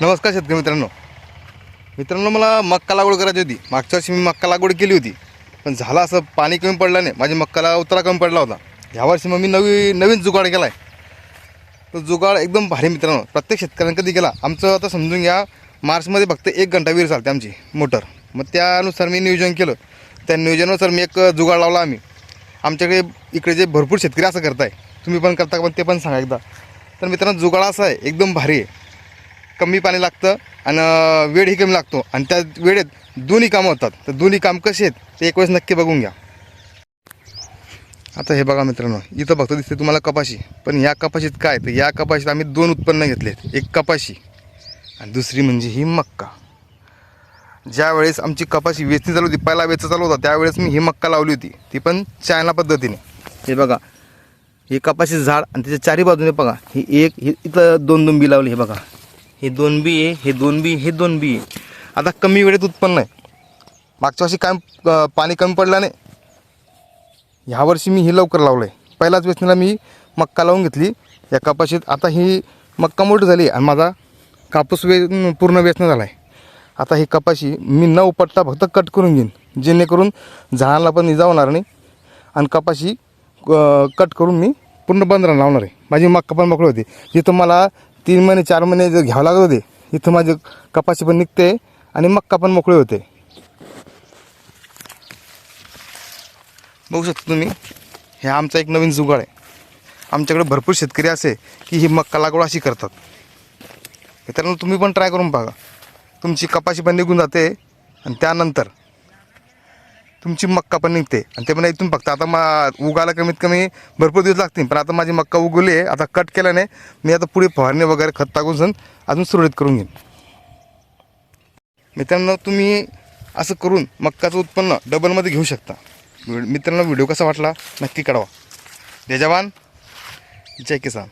नमस्कार शेतकरी मित्रांनो. मित्रांनो मला मक्का लागवड करायची होती. मागच्या वर्षी मी मक्का लागवड केली होती. पण झालं असं पाणी कमी पडलं नाही. माझ्या मक्काला उतरा कमी पडला होता. ह्या वर्षी मग मी नवी नवीन जुगाड केला आहे तो जुगाड एकदम भारी मित्रांनो. प्रत्येक शेतकऱ्यांनी कधी केला? आमचं आता समजून घ्या मार्चमध्ये फक्त एक घंटा विहीर चालते आमची मोटर. मग त्यानुसार मी नियोजन केलं. त्या नियोजनानुसार मी एक जुगाड लावला आम्ही. आमच्याकडे इकडे जे भरपूर शेतकरी असं करताय. तुम्ही पण करता पण ते पण सांगा एकदा. तर मित्रांनो जुगाड असा आहे. एकदम भारी आहे. कमी पाणी लागतं आणि वेळही कमी लागतो. आणि त्या वेळेत दोन्ही कामं होतात. तर दोन्ही काम कसे आहेत ते एक वेळेस नक्की बघून घ्या. आता हे बघा मित्रांनो इथं फक्त दिसते तुम्हाला कपाशी. पण या कपाशीत काय तर या कपाशीत आम्ही दोन उत्पन्न घेतलेत एक कपाशी आणि दुसरी म्हणजे ही मक्का. ज्यावेळेस आमची कपाशी वेचणी चालू होती पहिला वेच चालू होता त्यावेळेस मी ही मक्का लावली होती. ती पण चायना पद्धतीने. हे बघा हे कपाशी झाड आणि त्याच्या चारी बाजूने बघा ही एक ही इथं दोन दोन बी लावली हे बघा. हे दोन बी आहे हे दोन बी हे दोन बी आहे आता कमी वेळेत उत्पन्न आहे. मागच्या वर्षी काय पाणी कमी पडलं नाही. ह्या वर्षी मी हे लवकर लावलं आहे पहिल्याच वेचणीला मी मक्का लावून घेतली. या कपाशीत आता ही मक्का मोठी झाली आणि माझा कापूस वे पूर्ण वेचणं झाला आहे आता ही कपाशी मी न उपटता फक्त कट करून घेईन. जेणेकरून झाडाला पण इजा होणार नाही. आणि कपाशी कट करून मी पूर्ण बंदरा लावणार आहे. माझी मक्का पण मोकळी होती. जिथं मला तीन महिने चार महिने जर घ्यावं लागत होते इथं माझे कपाशी पण निघते आणि मक्का पण मोकळी होते. बघू शकता तुम्ही हे आमचा एक नवीन जुगाड आहे. आमच्याकडे भरपूर शेतकरी असे की ही मक्का लागवड अशी करतात. मित्रांनो तुम्ही पण ट्राय करून बघा. तुमची कपाशी पण निघून जाते आणि त्यानंतर तुमची मक्का पण निघते. आणि ते पण इथून फक्त आता मा उगायला कमीत कमी भरपूर दिवस लागतील. पण आता माझी मक्का उगवली आहे. आता कट केल्याने मी आता पुढे फवारणी वगैरे खत टाकून सण अजून सुरळीत करून घेईन. मित्रांनो तुम्ही असं करून मक्काचं उत्पन्न डबलमध्ये घेऊ शकता. मित्रांनो व्हिडिओ कसा वाटला नक्की कळवा. जय जवान जय किसान.